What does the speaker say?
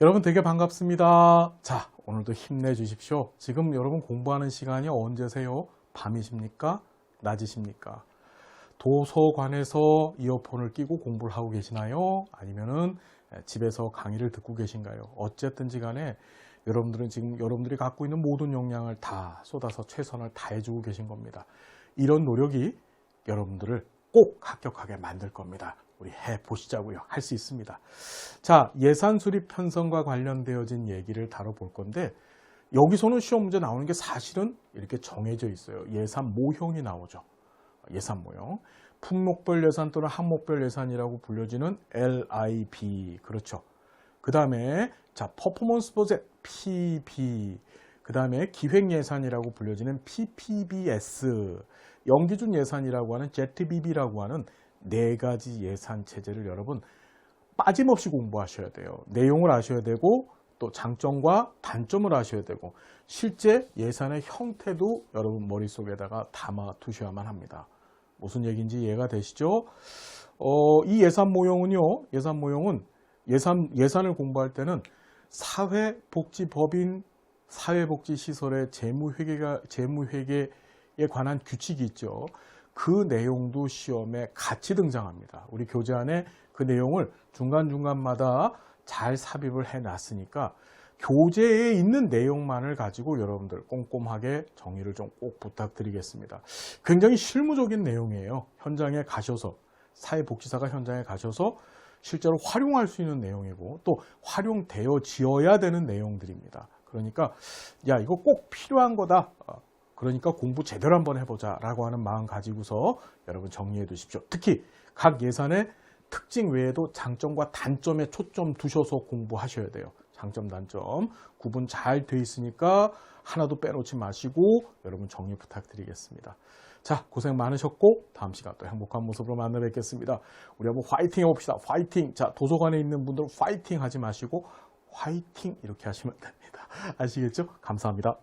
여러분 되게 반갑습니다. 자, 오늘도 힘내주십시오. 지금 여러분 공부하는 시간이 언제세요? 밤이십니까? 낮이십니까? 도서관에서 이어폰을 끼고 공부를 하고 계시나요? 아니면은 집에서 강의를 듣고 계신가요? 어쨌든지 간에 여러분들은 지금 여러분들이 갖고 있는 모든 역량을 다 쏟아서 최선을 다해주고 계신 겁니다. 이런 노력이 여러분들을 꼭 합격하게 만들 겁니다. 우리 해 보시자고요. 할 수 있습니다. 자, 예산 수립 편성과 관련되어진 얘기를 다뤄볼 건데 여기서는 시험 문제 나오는 게 사실은 이렇게 정해져 있어요. 예산 모형이 나오죠. 예산 모형. 품목별 예산 또는 항목별 예산이라고 불려지는 LIB. 그렇죠. 그 다음에 자, 퍼포먼스 버젯 PB. 그 다음에 기획 예산이라고 불려지는 PPBS. 연기준 예산이라고 하는 ZBB라고 하는 네 가지 예산 체제를 여러분 빠짐없이 공부하셔야 돼요. 내용을 아셔야 되고 또 장점과 단점을 아셔야 되고 실제 예산의 형태도 여러분 머릿속에다가 담아 두셔야만 합니다. 무슨 얘기인지 이해가 되시죠? 어, 이 예산 모형은요. 예산 모형은 예산 예산을 공부할 때는 사회복지법인 사회복지시설의 재무회계가 재무회계에 관한 규칙이 있죠. 그 내용도 시험에 같이 등장합니다. 우리 교재 안에 그 내용을 중간중간마다 잘 삽입을 해 놨으니까 교재에 있는 내용만을 가지고 여러분들 꼼꼼하게 정리를 좀 꼭 부탁드리겠습니다. 굉장히 실무적인 내용이에요. 현장에 가셔서 사회복지사가 현장에 가셔서 실제로 활용할 수 있는 내용이고 또 활용되어지어야 되는 내용들입니다. 그러니까 야 이거 꼭 필요한 거다. 어, 그러니까 공부 제대로 한번 해보자 라고 하는 마음 가지고서 여러분 정리해 두십시오. 특히 각 예산의 특징 외에도 장점과 단점에 초점 두셔서 공부하셔야 돼요. 장점, 단점 구분 잘 돼 있으니까 하나도 빼놓지 마시고 여러분 정리 부탁드리겠습니다. 자, 고생 많으셨고 다음 시간 또 행복한 모습으로 만나 뵙겠습니다. 우리 한번 화이팅 해봅시다. 화이팅! 자, 도서관에 있는 분들 화이팅 하지 마시고 화이팅 이렇게 하시면 됩니다. 아시겠죠? 감사합니다.